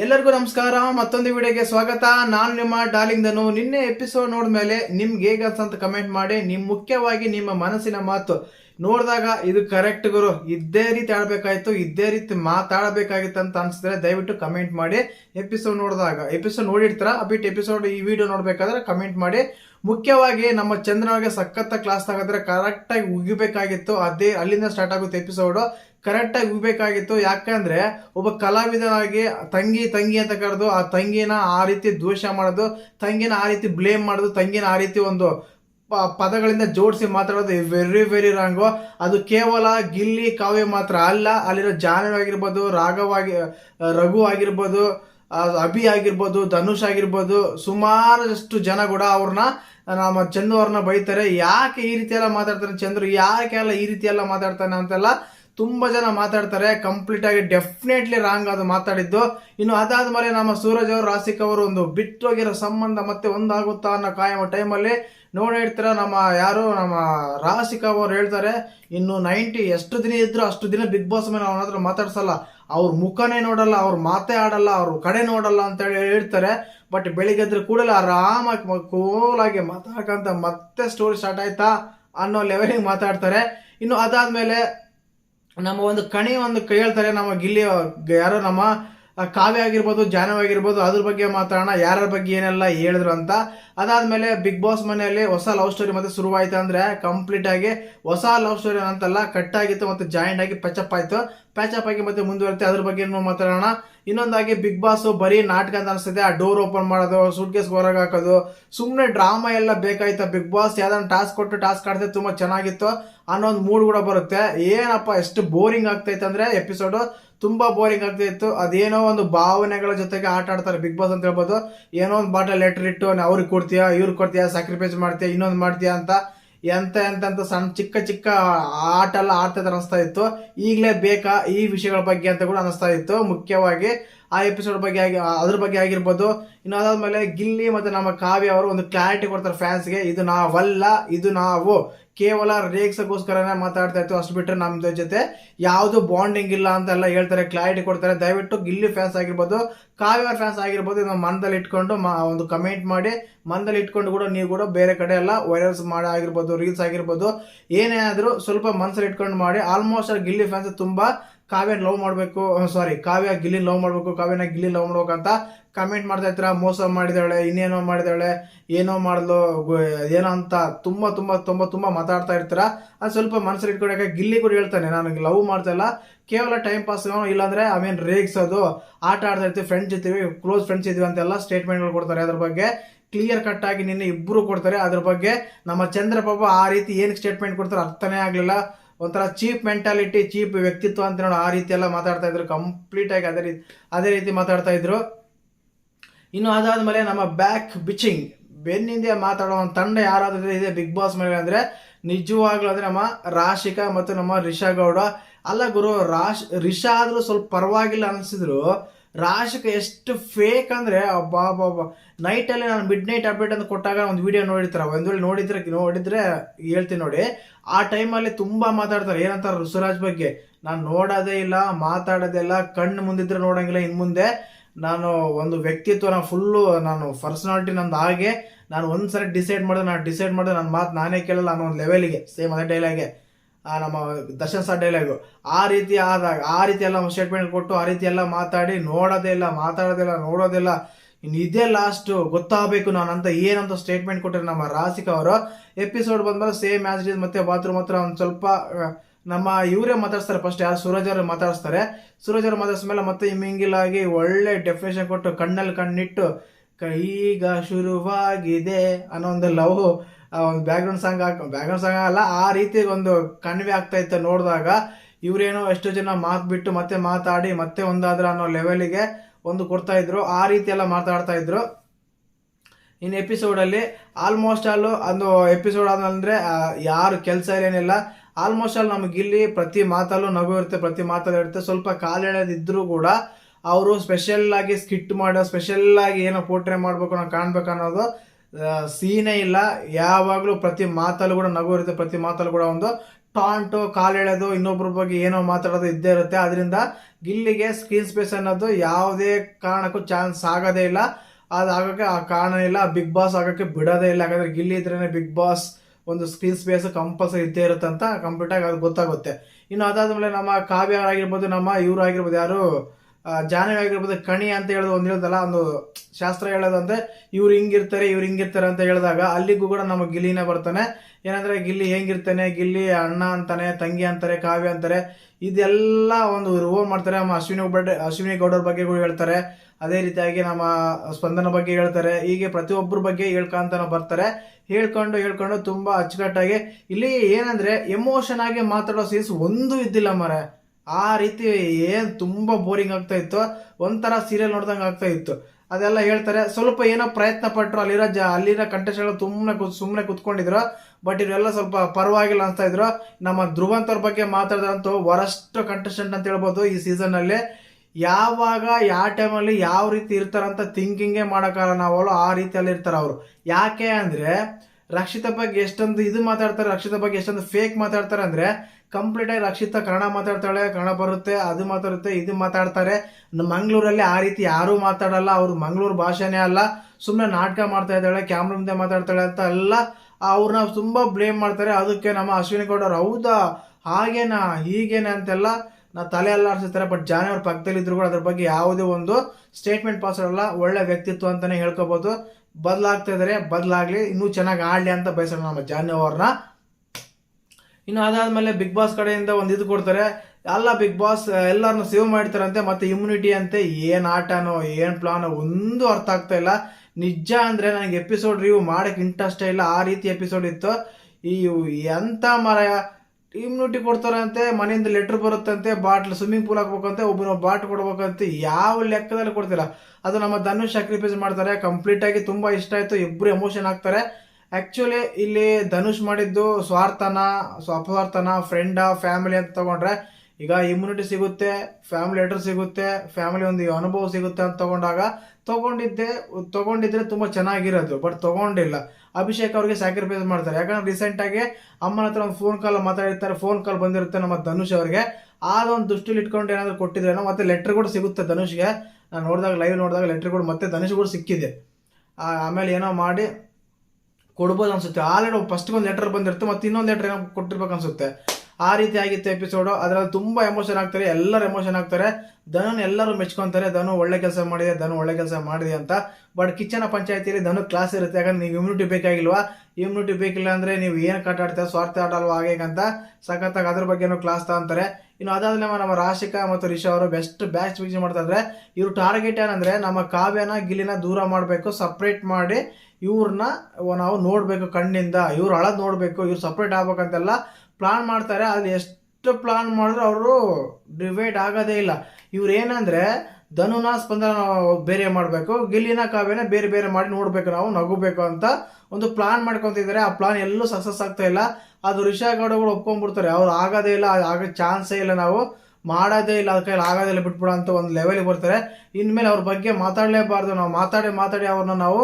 ಎಲ್ಲರಿಗೂ ನಮಸ್ಕಾರ, ಮತ್ತೊಂದು ವಿಡಿಯೋಗೆ ಸ್ವಾಗತ. ನಾನು ನಿಮ್ಮ ಡಾರ್ಲಿಂಗ್ ಧನು. ನಿನ್ನೆ ಎಪಿಸೋಡ್ ನೋಡಿದ್ಮೇಲೆ ನಿಮ್ಗೆ ಹೇಗೆ ಅಂತ ಕಮೆಂಟ್ ಮಾಡಿ, ನಿಮ್ ಮುಖ್ಯವಾಗಿ ನಿಮ್ಮ ಮನಸ್ಸಿನ ಮಾತು ನೋಡಿದಾಗ ಇದು ಕರೆಕ್ಟ್ ಗುರು. ಇದೇ ರೀತಿ ಆಡ್ಬೇಕಾಯ್ತು ಇದೇ ರೀತಿ ಮಾತಾಡಬೇಕಾಗಿತ್ತು ಅಂತ ಅನ್ಸಿದ್ರೆ ದಯವಿಟ್ಟು ಕಮೆಂಟ್ ಮಾಡಿ. ಎಪಿಸೋಡ್ ನೋಡಿದಾಗ ಎಪಿಸೋಡ್ ನೋಡಿರ್ತಾರ? ಬಿಟ್ಟು ಎಪಿಸೋಡ್ ಈ ವಿಡಿಯೋ ನೋಡ್ಬೇಕಾದ್ರೆ ಕಮೆಂಟ್ ಮಾಡಿ. ಮುಖ್ಯವಾಗಿ ನಮ್ಮ ಚಂದ್ರನಿಗೆ ಸಖತ್ತ ಕ್ಲಾಸ್ ತಗೋದ್ರೆ ಕರೆಕ್ಟಾಗಿ ಉಗಿಬೇಕಾಗಿತ್ತು. ಅದೇ ಅಲ್ಲಿಂದ ಸ್ಟಾರ್ಟ್ ಆಗುತ್ತೆ ಎಪಿಸೋಡ್ ಕರೆಕ್ಟಾಗಿ ಉಗಿಬೇಕಾಗಿತ್ತು. ಯಾಕಂದ್ರೆ ಒಬ್ಬ ಕಲಾವಿದನಾಗಿ ತಂಗಿ ತಂಗಿ ಅಂತ ಕರೆದು ಆ ತಂಗಿನ ಆ ರೀತಿ ದ್ವೇಷ ಮಾಡೋದು, ತಂಗಿನ ಆ ರೀತಿ ಬ್ಲೇಮ್ ಮಾಡೋದು, ತಂಗಿನ ಆ ರೀತಿ ಒಂದು ಪದಗಳಿಂದ ಜೋಡಿಸಿ ಮಾತಾಡೋದು ವೆರಿ ವೆರಿ ರಾಂಗ್ ಅದು ಕೇವಲ ಗಿಲ್ಲಿ ಕಾವ್ಯ ಮಾತ್ರ ಅಲ್ಲ, ಅಲ್ಲಿರೋ ಜಾನವಿ ಆಗಿರ್ಬೋದು ರಾಘವಾಗಿ ರಘು ಆಗಿರ್ಬೋದು ಅಭಿ ಆಗಿರ್ಬೋದು, ಧನುಷ್ ಆಗಿರ್ಬೋದು, ಸುಮಾರಷ್ಟು ಜನ ಕೂಡ ಅವ್ರನ್ನ ನಮ್ಮ ಚಂದು ಅವ್ರನ್ನ ಬೈತಾರೆ. ಯಾಕೆ ಈ ರೀತಿ ಎಲ್ಲ ಮಾತಾಡ್ತಾನೆ ಚಂದ್ರು? ಯಾಕೆ ಎಲ್ಲ ಈ ರೀತಿ ಎಲ್ಲ ಮಾತಾಡ್ತಾನೆ ಅಂತೆಲ್ಲ ತುಂಬಾ ಜನ ಮಾತಾಡ್ತಾರೆ. ಕಂಪ್ಲೀಟ್ ಆಗಿ ಡೆಫಿನೆಟ್ಲಿ ರಾಂಗ್ ಅದು ಮಾತಾಡಿದ್ದು. ಇನ್ನು ಅದಾದ್ಮೇಲೆ ನಮ್ಮ ಸೂರಜ್ ಅವರು ರಾಸಿಕ್ ಅವರು ಒಂದು ಬಿಟ್ಟೋಗಿರೋ ಸಂಬಂಧ ಮತ್ತೆ ಒಂದಾಗುತ್ತಾ ಅನ್ನೋ ಕಾಯಮ ಟೈಮಲ್ಲಿ ನೋಡಿ ಇರ್ತೀರ ನಮ್ಮ ಯಾರು, ನಮ್ಮ ರಾಸಿಕ್ ಅವರು ಹೇಳ್ತಾರೆ, ಇನ್ನು ನೈಂಟಿ ಎಷ್ಟು ದಿನ ಇದ್ರು ಅಷ್ಟು ದಿನ ಬಿಗ್ ಬಾಸ್ ಮೇಲೆ ಅವನ ಹತ್ರ ಮಾತಾಡ್ಸಲ್ಲ. ಅವ್ರ ಮುಖನೇ ನೋಡಲ್ಲ, ಅವ್ರ ಮಾತೇ ಆಡಲ್ಲ, ಅವ್ರ ಕಡೆ ನೋಡಲ್ಲ ಅಂತ ಹೇಳಿ ಹೇಳ್ತಾರೆ. ಬಟ್ ಬೆಳಿಗ್ಗೆ ಎದ್ರೆ ಕೂಡಲೇ ಆರಾಮಾಗಿ ಕೋಲ್ ಕೂಲಾಗಿ ಮಾತಾಡ್ಕಂತ ಮತ್ತೆ ಸ್ಟೋರಿ ಸ್ಟಾರ್ಟ್ ಆಯ್ತಾ ಅನ್ನೋ ಲೆವೆಲಿಗೆ ಮಾತಾಡ್ತಾರೆ. ಇನ್ನು ಅದಾದ್ಮೇಲೆ ನಮ್ಮ ಒಂದು ಕಣಿ ಒಂದು ಕೈ ಹೇಳ್ತಾರೆ, ನಮ್ಮ ಗಿಲ್ಲಿ ಯಾರೋ ನಮ್ಮ ಕಾವ್ಯ ಆಗಿರ್ಬೋದು ಜಾನವಾಗಿರ್ಬೋದು ಅದ್ರ ಬಗ್ಗೆ ಮಾತಾಡೋಣ, ಯಾರ್ಯಾರ ಬಗ್ಗೆ ಏನೆಲ್ಲ ಹೇಳಿದ್ರು ಅಂತ. ಅದಾದ್ಮೇಲೆ ಬಿಗ್ ಬಾಸ್ ಮನೆಯಲ್ಲಿ ಹೊಸ ಲವ್ ಸ್ಟೋರಿ ಮತ್ತೆ ಶುರುವಾಯಿತು ಅಂದ್ರೆ ಕಂಪ್ಲೀಟ್ ಆಗಿ ಹೊಸ ಲವ್ ಸ್ಟೋರಿ ಅಂತಲ್ಲ ಕಟ್ ಆಗಿತ್ತು ಮತ್ತೆ ಜಾಯಿಂಟ್ ಆಗಿ ಪಚಪ್ ಆಯ್ತು. ಪ್ಯಾಚಪ್ ಆಗಿ ಮತ್ತೆ ಮುಂದುವರಿತೆ ಅದ್ರ ಬಗ್ಗೆ ಮಾತಾಡೋಣ. ಇನ್ನೊಂದಾಗಿ ಬಿಗ್ ಬಾಸ್ ಬರೀ ನಾಟಕ ಅಂತ ಅನಿಸ್ತದೆ ಆ ಡೋರ್ ಓಪನ್ ಮಾಡೋದು ಸೂಟ್ ಕೇಸ್ ಹೊರಗೆ ಹಾಕೋದು. ಸುಮ್ಮನೆ ಡ್ರಾಮಾ ಎಲ್ಲ ಬೇಕಾಯ್ತಾ ಬಿಗ್ ಬಾಸ್ ಯಾವ್ದಾದ್ರು ಟಾಸ್ಕ್ ಕೊಟ್ಟು ಟಾಸ್ಕ್ ಆಡಿದ್ರೆ ತುಂಬಾ ಚೆನ್ನಾಗಿತ್ತು. ಅನ್ನೋ ಒಂದು ಮೂಡ್ ಕೂಡ ಬರುತ್ತೆ. ಏನಪ್ಪ, ಎಷ್ಟು ಬೋರಿಂಗ್ ಆಗ್ತೈತೆ ಅಂದ್ರೆ ಎಪಿಸೋಡ್ ತುಂಬಾ ಬೋರಿಂಗ್ ಆಗ್ತಾ ಇತ್ತು ಅದೇನೋ ಒಂದು ಭಾವನೆಗಳ ಜೊತೆಗೆ ಆಟ ಆಡ್ತಾರೆ ಬಿಗ್ ಬಾಸ್ ಅಂತ ಹೇಳ್ಬೋದು. ಏನೋ ಒಂದು ಬಾಟಲ್ ಲೆಟರ್ ಇಟ್ಟು ಅವ್ರಿಗೆ ಕೊಡ್ತೀಯಾ, ಇವ್ರಿಗೆ ಕೊಡ್ತೀಯಾ ಸ್ಯಾಕ್ರಿಫೈಸ್ ಮಾಡ್ತೀಯಾ, ಇನ್ನೊಂದು ಮಾಡ್ತೀಯಾ ಅಂತ ಎಂತ ಎಂತ ಸಣ್ಣ ಚಿಕ್ಕ ಚಿಕ್ಕ ಆಟ ಎಲ್ಲ ಆಡ್ತಾ ಅನಿಸ್ತಾ ಇತ್ತು. ಈಗಲೇ ಬೇಕಾ ಈ ವಿಷಯಗಳ ಬಗ್ಗೆ ಅಂತ ಕೂಡ ಅನಿಸ್ತಾ ಇತ್ತು. ಮುಖ್ಯವಾಗಿ ಆ ಎಪಿಸೋಡ್ ಬಗ್ಗೆ ಆಗಿ ಅದ್ರ ಬಗ್ಗೆ ಆಗಿರ್ಬೋದು. ಇನ್ನು ಅದಾದ್ಮೇಲೆ ಗಿಲ್ಲಿ ಮತ್ತೆ ನಮ್ಮ ಕಾವ್ಯ ಅವರು ಒಂದು ಕ್ಲಾರಿಟಿ ಕೊಡ್ತಾರೆ ಫ್ಯಾನ್ಸ್ಗೆ ಇದು ನಾವಲ್ಲ, ಇದು ನಾವು. ಕೇವಲ ರೇಗ್ಸಕ್ಕೋಸ್ಕರನೇ ಮಾತಾಡ್ತಾ ಇತ್ತು ಅಷ್ಟು ಬಿಟ್ಟರೆ ನಮ್ದು ಜೊತೆ ಯಾವುದು ಬಾಂಡಿಂಗ್ ಇಲ್ಲ ಅಂತೆಲ್ಲ ಹೇಳ್ತಾರೆ ಕ್ಲಾರಿಟಿ ಕೊಡ್ತಾರೆ. ದಯವಿಟ್ಟು ಗಿಲ್ಲಿ ಫ್ಯಾನ್ಸ್ ಆಗಿರ್ಬೋದು, ಕಾವ್ಯ ಫ್ಯಾನ್ಸ್ ಆಗಿರ್ಬೋದು, ಇದನ್ನ ಮನದಲ್ಲಿ ಇಟ್ಕೊಂಡು ಒಂದು ಕಮೆಂಟ್ ಮಾಡಿ, ಮನದಲ್ಲಿ ಇಟ್ಕೊಂಡು ಕೂಡ ನೀವು ಕೂಡ ಬೇರೆ ಕಡೆ ಎಲ್ಲ ವೈರಲ್ಸ್ ಮಾಡಿ ಆಗಿರ್ಬೋದು ರೀಲ್ಸ್ ಆಗಿರ್ಬೋದು, ಏನೇ ಆದರೂ ಸ್ವಲ್ಪ ಮನಸ್ಸಲ್ಲಿ ಇಟ್ಕೊಂಡು ಮಾಡಿ. ಆಲ್ಮೋಸ್ಟ್ ಗಿಲ್ಲಿ ಫ್ಯಾನ್ಸ್ ತುಂಬಾ ಕಾವ್ಯ ಲವ್ ಮಾಡಬೇಕು ಸಾರಿ ಕಾವ್ಯ ಗಿಲ್ಲಿ ಲವ್ ಮಾಡಬೇಕು, ಕಾವ್ಯನ ಗಿಲ್ಲಿ ಲವ್ ಮಾಡ್ಬೇಕು ಅಂತ ಕಮೆಂಟ್ ಮಾಡ್ತಾ ಇರ್ತೀರ ಮೋಸ ಮಾಡಿದಾಳೆ ಇನ್ನೇನೋ ಮಾಡಿದಾಳೆ ಏನೋ ಮಾಡಲು ಏನೋ ಅಂತ ತುಂಬಾ ತುಂಬಾ ತುಂಬಾ ತುಂಬಾ ಮಾತಾಡ್ತಾ ಇರ್ತೀರ, ಅದು ಸ್ವಲ್ಪ ಮನಸ್ಸಲ್ಲಿ ಇಟ್ಕೊಂಡಾಗ ಗಿಲ್ಲಿ ಕೂಡ ಹೇಳ್ತಾನೆ ನನಗೆ ಲವ್ ಮಾಡ್ತಾ ಇಲ್ಲ, ಕೇವಲ ಟೈಮ್ ಪಾಸ್ ಇಲ್ಲಾಂದ್ರೆ ಐ ಮೀನ್ ಅದು ಆಟ ಆಡ್ತಾ ಇರ್ತೀವಿ ಫ್ರೆಂಡ್ಸ್ ಇರ್ತೀವಿ ಕ್ಲೋಸ್ ಫ್ರೆಂಡ್ಸ್ ಇದ್ದೀವಿ ಅಂತೆಲ್ಲ ಸ್ಟೇಟ್ಮೆಂಟ್ಗಳು ಕೊಡ್ತಾರೆ, ಅದ್ರ ಬಗ್ಗೆ ಕ್ಲಿಯರ್ ಕಟ್ ಆಗಿ ನಿನ್ನೆ ಇಬ್ರು ಕೊಡ್ತಾರೆ, ಅದ್ರ ಬಗ್ಗೆ ನಮ್ಮ ಚಂದ್ರಬಾಬು ಆ ರೀತಿ ಏನಕ್ಕೆ ಸ್ಟೇಟ್ಮೆಂಟ್ ಕೊಡ್ತಾರೆ ಅರ್ಥನೇ ಆಗ್ಲಿಲ್ಲ ಒಂಥರ ಚೀಪ್ ಮೆಂಟಾಲಿಟಿ, ಚೀಪ್ ವ್ಯಕ್ತಿತ್ವ ಅಂತ ನೋಡಿ ಆ ರೀತಿ ಎಲ್ಲ ಮಾತಾಡ್ತಾ ಇದ್ರು ಕಂಪ್ಲೀಟ್ ಆಗಿ ಅದೇ ರೀತಿ ಅದೇ ರೀತಿ ಮಾತಾಡ್ತಾ ಇದ್ರು. ಇನ್ನು ಅದಾದ್ಮೇಲೆ ನಮ್ಮ ಬ್ಯಾಕ್ ಬಿಚಿಂಗ್ ಬೆನ್ನಿಂದೆ ಮಾತಾಡೋ ಒಂದು ತಂಡ ಯಾರಾದ್ರೂ ಇದೆ ಬಿಗ್ ಬಾಸ್ ಮೇಲೆ ಅಂದ್ರೆ ನಿಜವಾಗ್ಲೂ ಅಂದ್ರೆ ನಮ್ಮ ರಾಶಿಕಾ ಮತ್ತು ನಮ್ಮ ರಿಷಾ ಗೌಡ. ಅಲ್ಲ ಗುರು, ರಾಶ್, ರಿಷಾ ಆದ್ರೂ ಸ್ವಲ್ಪ ಪರವಾಗಿಲ್ಲ ಅನ್ಸಿದ್ರು ರಾಶಿಕ ಎಷ್ಟು ಫೇಕ್ ಅಂದ್ರೆ ಅಬ್ಬಾ ಬಾಬಾ ನೈಟ್ ಅಲ್ಲಿ ನಾನು ಮಿಡ್ ನೈಟ್ ಅಪ್ಡೇಟ್ ಅಂತ ಕೊಟ್ಟಾಗ ಒಂದು ವಿಡಿಯೋ ನೋಡಿರ್ತಾರ, ಒಂದ್ ವೇಳೆ ನೋಡಿದ್ರೆ ನೋಡಿದ್ರೆ ಹೇಳ್ತೀನಿ ನೋಡಿ. ಆ ಟೈಮಲ್ಲಿ ತುಂಬಾ ಮಾತಾಡ್ತಾರೆ, ಏನಂತಾರೆ ಋಸುರಾಜ್ ಬಗ್ಗೆ? ನಾನು ನೋಡೋದೇ ಇಲ್ಲ, ಮಾತಾಡೋದೇ ಇಲ್ಲ, ಕಣ್ಣು ಮುಂದಿದ್ರೆ ನೋಡಂಗಿಲ್ಲ, ಇನ್ ಮುಂದೆ ನಾನು ಒಂದು ವ್ಯಕ್ತಿತ್ವನ ಫುಲ್ಲು ನಾನು ಪರ್ಸನಾಲಿಟಿ ನಂದು ಹಾಗೆ, ನಾನು ಒಂದ್ಸರಿ ಡಿಸೈಡ್ ಮಾಡಿದೆ, ನಾನು ಡಿಸೈಡ್ ಮಾಡಿದೆ ನನ್ನ ಮಾತು ನಾನೇ ಕೇಳಲ್ಲ ನಾನು ಒಂದು ಲೆವೆಲಿಗೆ ಸೇಮ್ ಅದೇ ಡೈಲಾಗೆ ನಮ್ಮ ದರ್ಶನ್ ಸರ್ ಡೈಲಾಗು ಆ ರೀತಿ ಆದಾಗ, ಆ ರೀತಿ ಎಲ್ಲ ಸ್ಟೇಟ್ಮೆಂಟ್ ಕೊಟ್ಟು, ಆ ರೀತಿ ಎಲ್ಲ ಮಾತಾಡಿ, ನೋಡೋದೇ ಇಲ್ಲ ಮಾತಾಡೋದಿಲ್ಲ ನೋಡೋದಿಲ್ಲ ಇನ್ನು ಇದೇ ಲಾಸ್ಟ್ ಗೊತ್ತಾಗಬೇಕು ನಾನು ಅಂತ ಏನಂತ ಸ್ಟೇಟ್ಮೆಂಟ್ ಕೊಟ್ಟರೆ ನಮ್ಮ ರಾಸಿಕ್ ಅವರು. ಎಪಿಸೋಡ್ ಬಂದ್ಮೇಲೆ ಸೇಮ್ ಆಸ್ ಇಸ್ ಮತ್ತೆ ಬಾತ್ರೂಮ್ ಹತ್ರ ಒಂದು ಸ್ವಲ್ಪ ನಮ್ಮ ಇವರೇ ಮಾತಾಡ್ತಾರೆ ಫಸ್ಟ್ ಯಾರು ಸೂರಜ್ ಅವರು ಮಾತಾಡಿಸ್ತಾರೆ. ಸೂರಜ್ ಅವರು ಮಾತಾಡ್ಸ್ಮೇಲೆ ಮತ್ತೆ ಮಿಂಗಿಲ್ ಆಗಿ ಒಳ್ಳೆ ಡೆಫಿನೇಷನ್ ಕೊಟ್ಟು ಕಣ್ಣಲ್ಲಿ ಕಣ್ಣಿಟ್ಟು, ಈಗ ಶುರುವಾಗಿದೆ ಅನ್ನೋ ಒಂದು ಲವ್ ಒಂದು ಬ್ಯಾಕ್ಗ್ರೌಂಡ್ ಸಾಂಗ್ ಹಾಕ್ ಬ್ಯಾಕ್ಗ್ರೌಂಡ್ ಸಾಂಗ್ ಅಲ್ಲ ಆ ರೀತಿ ಒಂದು ಕಣ್ವಿ ಆಗ್ತಾ ಇತ್ತು ನೋಡಿದಾಗ. ಇವರೇನೋ ಎಷ್ಟು ಜನ ಮಾತು ಬಿಟ್ಟು ಮತ್ತೆ ಮಾತಾಡಿ ಮತ್ತೆ ಒಂದಾದ್ರ ಅನ್ನೋ ಲೆವೆಲಿಗೆ ಒಂದು ಕೊಡ್ತಾ ಇದ್ರು. ಆ ರೀತಿ ಎಲ್ಲ ಮಾತಾಡ್ತಾ ಇದ್ರು. ಇನ್ನು ಎಪಿಸೋಡ್ ಅಲ್ಲಿ ಆಲ್ಮೋಸ್ಟ್ ಆಲ್ ಒಂದು ಎಪಿಸೋಡ್ ಆ, ಯಾರು ಕೆಲಸ ಏನಿಲ್ಲ. ಆಲ್ಮೋಸ್ಟ್ ಆಲ್ ನಮಗಿಲ್ಲಿ ಪ್ರತಿ ಮಾತಲ್ಲೂ ನಗು ಇರುತ್ತೆ ಪ್ರತಿ ಮಾತಲ್ಲೂ ಇರುತ್ತೆ. ಸ್ವಲ್ಪ ಕಾಲೆಳೆದಿದ್ರು ಕೂಡ ಅವರು ಸ್ಪೆಷಲ್ ಆಗಿ ಸ್ಕಿಟ್ ಮಾಡೋ ಸ್ಪೆಷಲ್ ಆಗಿ ಏನೋ ಪೋಟ್ರೆ ಮಾಡ್ಬೇಕು ನಾವು ಕಾಣ್ಬೇಕು ಅನ್ನೋದು ಸೀನೇ ಇಲ್ಲ. ಯಾವಾಗಲೂ ಪ್ರತಿ ಮಾತಲ್ಲೂ ಕೂಡ ನಗು ಇರುತ್ತೆ. ಪ್ರತಿ ಮಾತಲ್ಲೂ ಕೂಡ ಒಂದು ಟಾಂಟು ಕಾಲೆಳೆದು ಇನ್ನೊಬ್ಬರ ಬಗ್ಗೆ ಏನೋ ಮಾತಾಡೋದು ಇದ್ದೇ ಇರುತ್ತೆ. ಅದರಿಂದ ಗಿಲ್ಲಿಗೆ ಸ್ಕ್ರೀನ್ ಸ್ಪೇಸ್ ಅನ್ನೋದು ಯಾವುದೇ ಕಾರಣಕ್ಕೂ ಚಾನ್ಸ್ ಆಗೋದೇ ಇಲ್ಲ. ಅದು ಆಗೋಕ್ಕೆ ಆ ಕಾರಣ ಇಲ್ಲ. ಬಿಗ್ ಬಾಸ್ ಆಗೋಕ್ಕೆ ಬಿಡೋದೇ ಇಲ್ಲ. ಯಾಕಂದರೆ ಗಿಲ್ಲಿ ಇದ್ರೇ ಬಿಗ್ ಬಾಸ್ ಒಂದು ಸ್ಕ್ರೀನ್ ಸ್ಪೇಸ್ ಕಂಪಲ್ಸರಿ ಇದ್ದೇ ಇರುತ್ತೆ ಅಂತ ಕಂಪ್ಲೀಟ್ ಆಗಿ ಅದು ಗೊತ್ತಾಗುತ್ತೆ. ಇನ್ನು ಅದಾದಮೇಲೆ ನಮ್ಮ ಕಾವ್ಯ ಆಗಿರ್ಬೋದು, ನಮ್ಮ ಇವರು ಆಗಿರ್ಬೋದು ಯಾರು? ಆ, ಜಾಹ್ನವಿ ಆಗಿರ್ಬೋದು ಕಣಿ ಅಂತ ಹೇಳೋದು ಒಂದು ಹೇಳ್ದಲ್ಲ ಒಂದು ಶಾಸ್ತ್ರ ಹೇಳೋದಂತೆ ಇವ್ರು ಹಿಂಗಿರ್ತಾರೆ ಇವ್ರು ಹಿಂಗಿರ್ತಾರೆ ಅಂತ ಹೇಳಿದಾಗ ಅಲ್ಲಿಗೂ ಕೂಡ ನಮ್ಮ ಗಿಲ್ಲಿನೇ ಬರ್ತಾನೆ. ಏನಂದ್ರೆ ಗಿಲ್ಲಿ ಹೆಂಗಿರ್ತಾನೆ ಗಿಲ್ಲಿ ಅಣ್ಣ ಅಂತಾನೆ ತಂಗಿ ಅಂತಾರೆ ಕಾವ್ಯ ಅಂತಾರೆ ಇದೆಲ್ಲ ಒಂದು ರೋ ಮಾಡ್ತಾರೆ. ನಮ್ಮ ಅಶ್ವಿನಿ ಒಬ್ಬ ಅಶ್ವಿನಿ ಗೌಡರ ಬಗ್ಗೆ ಕೂಡ ಹೇಳ್ತಾರೆ. ಅದೇ ರೀತಿಯಾಗಿ ನಮ್ಮ ಸ್ಪಂದನ ಬಗ್ಗೆ ಹೇಳ್ತಾರೆ. ಹೀಗೆ ಪ್ರತಿಯೊಬ್ಬರ ಬಗ್ಗೆ ಹೇಳ್ಕೊಂತಾನೆ ಬರ್ತಾರೆ. ಹೇಳ್ಕೊಂಡು ಹೇಳ್ಕೊಂಡು ತುಂಬಾ ಅಚ್ಚುಕಟ್ಟಾಗಿ. ಇಲ್ಲಿ ಏನಂದ್ರೆ ಎಮೋಷನ್ ಆಗಿ ಮಾತಾಡೋ ಸೀನ್ಸ್ ಒಂದು ಇದ್ದಿಲ್ಲ ಮರೆ ಆ ರೀತಿ ಏನು ತುಂಬಾ ಬೋರಿಂಗ್ ಆಗ್ತಾ ಇತ್ತು. ಒಂಥರ ಸೀರಿಯಲ್ ನೋಡ್ದಂಗೆ ಆಗ್ತಾ ಇತ್ತು. ಅದೆಲ್ಲ ಹೇಳ್ತಾರೆ, ಸ್ವಲ್ಪ ಏನೋ ಪ್ರಯತ್ನ ಪಟ್ಟರು ಅಲ್ಲಿರೋ ಜ, ಅಲ್ಲಿರೋ ಕಂಟೆಸ್ಟ್ಗಳು ತುಂಬನೆ ಸುಮ್ಮನೆ ಕುತ್ಕೊಂಡಿದ್ರು ಬಟ್ ಇವರೆಲ್ಲ ಸ್ವಲ್ಪ ಪರವಾಗಿಲ್ಲ ಅನ್ಸ್ತಾ ಇದ್ರು. ನಮ್ಮ ಧ್ರುವಂತವ್ರ ಬಗ್ಗೆ ಮಾತಾಡಿದ್ರಂತೂ ವರಸ್ಟ್ ಕಂಟೆಸ್ಟೆಂಟ್ ಅಂತ ಹೇಳ್ಬೋದು ಈ ಸೀಸನ್ ಅಲ್ಲಿ. ಯಾವಾಗ, ಯಾವ ಟೈಮಲ್ಲಿ ಯಾವ ರೀತಿ ಇರ್ತಾರಂತ ಥಿಂಕಿಂಗೇ ಮಾಡೋಕ್ಕಾಗಲ್ಲ ನಾವು ಆ ರೀತಿಯಲ್ಲಿ ಇರ್ತಾರೆ ಅವರು. ಯಾಕೆ ಅಂದ್ರೆ ರಕ್ಷಿತ ಬಗ್ಗೆ ಎಷ್ಟೊಂದು ಇದು ಮಾತಾಡ್ತಾರೆ, ರಕ್ಷಿತ ಬಗ್ಗೆ ಎಷ್ಟೊಂದು ಫೇಕ್ ಮಾತಾಡ್ತಾರೆ ಅಂದ್ರೆ ಕಂಪ್ಲೀಟ್ ಆಗಿ ರಕ್ಷಿತ ಕನ್ನಡ ಮಾತಾಡ್ತಾಳೆ, ಕನ್ನಡ ಬರುತ್ತೆ, ಅದು ಮಾತಾಡುತ್ತೆ, ಇದು ಮಾತಾಡ್ತಾರೆ. ಮಂಗಳೂರಲ್ಲಿ ಆ ರೀತಿ ಯಾರೂ ಮಾತಾಡಲ್ಲ, ಅವರು ಮಂಗಳೂರು ಭಾಷೆನೇ ಅಲ್ಲ. ಸುಮ್ಮನೆ ನಾಟಕ ಮಾಡ್ತಾ ಇದ್ದಾಳೆ ಕ್ಯಾಮ್ರಾ ಮುಂದೆ ಮಾತಾಡ್ತಾಳೆ ಅಂತ ಎಲ್ಲ ಅವ್ರನ್ನ ತುಂಬಾ ಬ್ಲೇಮ್ ಮಾಡ್ತಾರೆ. ಅದಕ್ಕೆ ನಮ್ಮ ಅಶ್ವಿನಿ ಗೌಡರು, ಹೌದಾ? ಹಾಗೇನಾ? ಹೀಗೇನಾ ಅಂತೆಲ್ಲ ನಾ ತಲೆ ಅಲ್ಲಾಡ್ಸಿರ್ತಾರೆ. ಬಟ್ ಜಾನಿ ಅವ್ರ ಪಕ್ಕದಲ್ಲಿ ಇದ್ರು ಕೂಡ ಅದ್ರ ಬಗ್ಗೆ ಯಾವುದೇ ಒಂದು ಸ್ಟೇಟ್ಮೆಂಟ್ ಪಾಸ್ ಆಗಲ್ಲ. ಒಳ್ಳೆ ವ್ಯಕ್ತಿತ್ವ ಅಂತಾನೆ ಹೇಳ್ಕೋಬಹುದು ಬದಲಾಗ್ತಾ ಇದಾರೆ. ಬದಲಾಗ್ಲಿ, ಇನ್ನೂ ಚೆನ್ನಾಗಿ ಆಡ್ಲಿ ಅಂತ ಬಯಸೋಣ ನಮ್ಮ ಜಾನಿ ಇನ್ನು ಅದಾದ್ಮೇಲೆ ಬಿಗ್ ಬಾಸ್ ಕಡೆಯಿಂದ ಒಂದು ಇದು ಕೊಡ್ತಾರೆ. ಎಲ್ಲ ಬಿಗ್ ಬಾಸ್ ಎಲ್ಲರನ್ನು ಸೇವ್ ಮಾಡ್ತಾರಂತೆ, ಮತ್ತೆ ಇಮ್ಯುನಿಟಿ ಅಂತೆ ಏನು ಆಟನೋ, ಏನು ಪ್ಲಾನ್ ಒಂದು ಅರ್ಥ ಆಗ್ತಾ ಇಲ್ಲ. ನಿಜ ಅಂದ್ರೆ ನನಗೆ ಎಪಿಸೋಡ್ ರಿವ್ಯೂ ಮಾಡಕ್ ಇಂಟ್ರೆಸ್ಟೇ ಇಲ್ಲ. ಆ ರೀತಿ ಎಪಿಸೋಡ್ ಇತ್ತು. ಈ ಎಂತ ಮರ ಇಮ್ಯುನಿಟಿ ಕೊಡ್ತಾರಂತೆ, ಮನೆಯಿಂದ ಲೆಟರ್ ಬರುತ್ತಂತೆ, ಬಾಟ್ಲ್ ಸ್ವಿಮ್ಮಿಂಗ್ ಪೂಲ್ ಹಾಕ್ಬೇಕಂತೆ ಒಬ್ಬನ ಬಾಟ್ ಕೊಡ್ಬೇಕಂತೆ, ಯಾವ ಲೆಕ್ಕದಲ್ಲಿ ಕೊಡ್ತಿಲ್ಲ. ಅದು ನಮ್ಮ ಧನುಷ್ ಸ್ಯಾಕ್ರಿಫೈಸ್ ಮಾಡ್ತಾರೆ. ಕಂಪ್ಲೀಟ್ ಆಗಿ ತುಂಬಾ ಇಷ್ಟ ಆಯ್ತು. ಇಬ್ರು ಎಮೋಷನ್ ಆಗ್ತಾರೆ ಆಕ್ಚುಲಿ ಇಲ್ಲಿ ಧನುಷ್ ಮಾಡಿದ್ದು ಸ್ವಾರ್ಥನ ಅಪವಾರ್ಥನ ಫ್ರೆಂಡ ಫ್ಯಾಮಿಲಿ ಅಂತ ತಗೊಂಡ್ರೆ, ಈಗ ಇಮ್ಯುನಿಟಿ ಸಿಗುತ್ತೆ ಫ್ಯಾಮಿಲಿ ಲೆಟರ್ ಸಿಗುತ್ತೆ ಫ್ಯಾಮಿಲಿ ಒಂದು ಅನುಭವ ಸಿಗುತ್ತೆ ಅಂತ ತಗೊಂಡಾಗ ತಗೊಂಡಿದ್ದೆ, ತಗೊಂಡಿದ್ರೆ ತುಂಬಾ ಚೆನ್ನಾಗಿರೋದು ಬಟ್ ತಗೊಂಡಿಲ್ಲ. ಅಭಿಷೇಕ್ ಅವ್ರಿಗೆ ಸ್ಯಾಕ್ರಿಫೈಸ್ ಮಾಡ್ತಾರೆ. ಯಾಕಂದ್ರೆ ರೀಸೆಂಟ್ ಆಗಿ ಅಮ್ಮನ ಹತ್ರ ಒಂದು ಫೋನ್ ಕಾಲ್ ಮಾತಾಡಿರ್ತಾರೆ ಫೋನ್ ಕಾಲ್ ಬಂದಿರುತ್ತೆ ನಮ್ಮ ಧನುಷ್ ಅವ್ರಿಗೆ. ಅದೊಂದು ದೃಷ್ಟಿಲಿ ಇಟ್ಕೊಂಡು ಏನಾದ್ರು ಕೊಟ್ಟಿದ್ರೇನೋ, ಮತ್ತೆ ಲೆಟರ್ ಕೂಡ ಸಿಗುತ್ತೆ ಧನುಷ್ಗೆ. ನಾನು ನೋಡಿದಾಗ ಲೈವ್ ನೋಡಿದಾಗ ಲೆಟರ್ ಕೂಡ ಮತ್ತೆ ಧನುಷ್ ಕೂಡ ಸಿಕ್ಕಿದೆ. ಆಮೇಲೆ ಏನೋ ಮಾಡಿ ಕೊಡ್ಬೋದು ಅನ್ಸುತ್ತೆ. ಆಲ್ರೆಡಿ ಫಸ್ಟ್ ಒಂದು ಲೆಟರ್ ಬಂದಿರುತ್ತೆ, ಮತ್ತೆ ಇನ್ನೊಂದು ಲೆಟರ್ ಏನೋ ಕೊಟ್ಟಿರ್ಬೇಕು ಅನ್ಸುತ್ತೆ. ಆ ರೀತಿ ಆಗಿತ್ತು ಎಪಿಸೋಡ್ ಅದ್ರಲ್ಲಿ ತುಂಬಾ ಎಮೋಷನ್ ಆಗ್ತಾರೆ, ಎಲ್ಲರೂ ಎಮೋಷನ್ ಆಗ್ತಾರೆ. ಧನು ಎಲ್ಲರೂ ಮೆಚ್ಕೊಂತಾರೆ. ಧನು ಒಳ್ಳೆ ಕೆಲಸ ಮಾಡಿದೆ, ಧನು ಒಳ್ಳೆ ಕೆಲಸ ಮಾಡಿದೆ ಅಂತ. ಬಟ್ ಕಿಚನ ಪಂಚಾಯತಿಯಲ್ಲಿ ಧನು ಕ್ಲಾಸ್ ಇರುತ್ತೆ. ಯಾಕಂದ್ರೆ ನೀವು ಇಮ್ಯುನಿಟಿ ಬೇಕಾಗಿಲ್ವಾ? ಇಮ್ಯುನಿಟಿ ಬೇಕಿಲ್ಲ ಅಂದ್ರೆ ನೀವು ಏನು ಕಟ್ ಸ್ವಾರ್ಥ ಆಡಲ್ವಾ ಹಾಗೆ ಅಂತ ಸಖತ್ತಾಗಿ ಅದ್ರ ಬಗ್ಗೆನೂ ಕ್ಲಾಸ್ ತಗೊಂತಾರೆ. ಇನ್ನು ಅದಾದ್ಮೇಲೆ ನಮ್ಮ ರಾಶಿಕಾ ಮತ್ತು ರಿಷ ಅವರು ಬೆಸ್ಟ್ ಬ್ಯಾಚ್ ವಿಜ್ ಮಾಡ್ತಾ ಇದ್ರೆ. ಇವ್ರ ಟಾರ್ಗೆಟ್ ಏನಂದ್ರೆ ನಮ್ಮ ಕಾವ್ಯನ ಗಿಲಿನ ದೂರ ಮಾಡಬೇಕು ಸಪ್ರೇಟ್ ಮಾಡಿ ಇವ್ರನ್ನ ನಾವು ನೋಡ್ಬೇಕು ಕಣ್ಣಿಂದ. ಇವ್ರು ಅಳದ್ ನೋಡ್ಬೇಕು, ಇವ್ರು ಸಪ್ರೇಟ್ ಆಗ್ಬೇಕಂತೆಲ್ಲ ಪ್ಲಾನ್ ಮಾಡ್ತಾರೆ. ಅದು ಎಷ್ಟು ಪ್ಲಾನ್ ಮಾಡಿದ್ರು ಅವರು ಡಿವೈಡ್ ಆಗೋದೇ ಇಲ್ಲ. ಇವ್ರು ಧನುನ ಸ್ಪಂದನ ಬೇರೆ ಮಾಡಬೇಕು. ಗಿಲ್ಲಿನ ಕಾವ್ಯನ ಬೇರೆ ಬೇರೆ ಮಾಡಿ ನೋಡಬೇಕು ನಾವು, ನಗುಬೇಕು ಅಂತ ಒಂದು ಪ್ಲಾನ್ ಮಾಡ್ಕೊತಿದ್ದಾರೆ. ಆ ಪ್ಲಾನ್ ಎಲ್ಲೂ ಸಕ್ಸಸ್ ಆಗ್ತಾ ಇಲ್ಲ. ಅದು ರಿಷಾ ಗೌಡಗಳು ಒಪ್ಕೊಂಡ್ಬಿಡ್ತಾರೆ. ಅವ್ರು ಆಗೋದೇ ಇಲ್ಲ, ಆಗೋ ಚಾನ್ಸೇ ಇಲ್ಲ ನಾವು. ಮಾಡೋದೇ ಇಲ್ಲ, ಅದ್ರ ಕೈಲಿ ಆಗೋದೇ ಇಲ್ಲ, ಬಿಟ್ಬಿಡ ಅಂತ ಒಂದು ಲೆವೆಲ್ಗೆ ಬರ್ತಾರೆ. ಇನ್ಮೇಲೆ ಅವ್ರ ಬಗ್ಗೆ ಮಾತಾಡಲೇಬಾರ್ದು. ನಾವು ಮಾತಾಡಿ ಮಾತಾಡಿ ಅವ್ರನ್ನ ನಾವು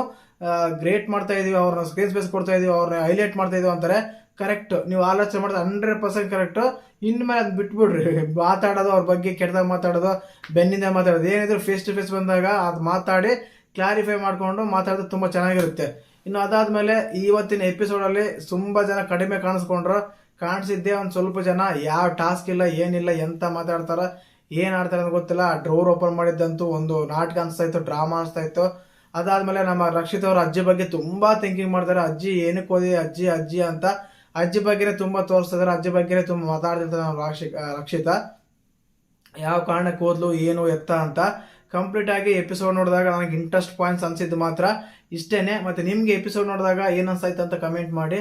ಗ್ರೇಟ್ ಮಾಡ್ತಾ ಇದೀವಿ, ಅವ್ರನ್ನ ಸ್ಕ್ರೀನ್ ಸ್ಪೇಸ್ ಕೊಡ್ತಾ ಇದೀವಿ, ಅವ್ರನ್ನ ಹೈಲೈಟ್ ಮಾಡ್ತಾ ಇದೀವಿ ಅಂತಾರೆ. ಕರೆಕ್ಟ್ ನೀವು ಆಲೋಚನೆ ಮಾಡಿದ್ರೆ ಹಂಡ್ರೆಡ್ ಪರ್ಸೆಂಟ್ ಇನ್ನು ಇನ್ಮೇಲೆ ಅದು ಬಿಟ್ಬಿಡ್ರಿ. ಮಾತಾಡೋದು, ಅವ್ರ ಬಗ್ಗೆ ಕೆಟ್ಟದಾಗ ಮಾತಾಡೋದು, ಬೆನ್ನಿಂದ ಮಾತಾಡೋದು. ಏನಿದ್ರು ಫೇಸ್ ಟು ಫೇಸ್ ಬಂದಾಗ ಅದು ಮಾತಾಡಿ ಕ್ಲಾರಿಫೈ ಮಾಡಿಕೊಂಡು ಮಾತಾಡೋದು ತುಂಬ ಚೆನ್ನಾಗಿರುತ್ತೆ. ಇನ್ನು ಅದಾದಮೇಲೆ ಇವತ್ತಿನ ಎಪಿಸೋಡಲ್ಲಿ ತುಂಬ ಜನ ಕಡಿಮೆ ಕಾಣಿಸ್ಕೊಂಡ್ರು. ಕಾಣಿಸಿದ್ದೆ ಒಂದು ಸ್ವಲ್ಪ ಜನ. ಯಾವ ಟಾಸ್ಕ್ ಇಲ್ಲ, ಏನಿಲ್ಲ, ಎಂತ ಮಾತಾಡ್ತಾರ, ಏನು ಆಡ್ತಾರೆ ಅಂತ ಗೊತ್ತಿಲ್ಲ. ಡ್ರೋರ್ ಓಪನ್ ಮಾಡಿದ್ದಂತೂ ಒಂದು ನಾಟಕ ಅನಿಸ್ತಾ ಇತ್ತು ಡ್ರಾಮಾ ಅನಿಸ್ತಾ ಇತ್ತು. ಅದಾದ್ಮೇಲೆ ನಮ್ಮ ರಕ್ಷಿತ್ ಅವ್ರ ಅಜ್ಜಿ ಬಗ್ಗೆ ತುಂಬಾ ಥಿಂಕಿಂಗ್ ಮಾಡ್ತಾರೆ. ಅಜ್ಜಿ ಏನಕ್ಕೆ ಓದಿ, ಅಜ್ಜಿ ಅಜ್ಜಿ ಅಂತ ಅಜ್ಜಿ ಬಗ್ಗೆ ತುಂಬಾ ತೋರಿಸ್ತಿದ್ರೆ ಅಜ್ಜಿ ಬಗ್ಗೆ ತುಂಬಾ ಮಾತಾಡ್ತಿರ್ತಾರೆ ನಮ್ಮ ರಾಕ್ಷಿ ರಕ್ಷಿತ. ಯಾವ ಕಾರಣಕ್ಕೆ ಓದ್ಲು ಏನು ಎತ್ತ ಅಂತ ಕಂಪ್ಲೀಟ್ ಆಗಿ ಎಪಿಸೋಡ್ ನೋಡಿದಾಗ ನನಗೆ ಇಂಟ್ರೆಸ್ಟ್ ಪಾಯಿಂಟ್ಸ್ ಅನ್ಸಿದ್ದು ಮಾತ್ರ ಇಷ್ಟೇನೆ. ಮತ್ತೆ ನಿಮ್ಗೆ ಎಪಿಸೋಡ್ ನೋಡಿದಾಗ ಏನು ಅನ್ಸಾಯ್ತು ಅಂತ ಕಮೆಂಟ್ ಮಾಡಿ.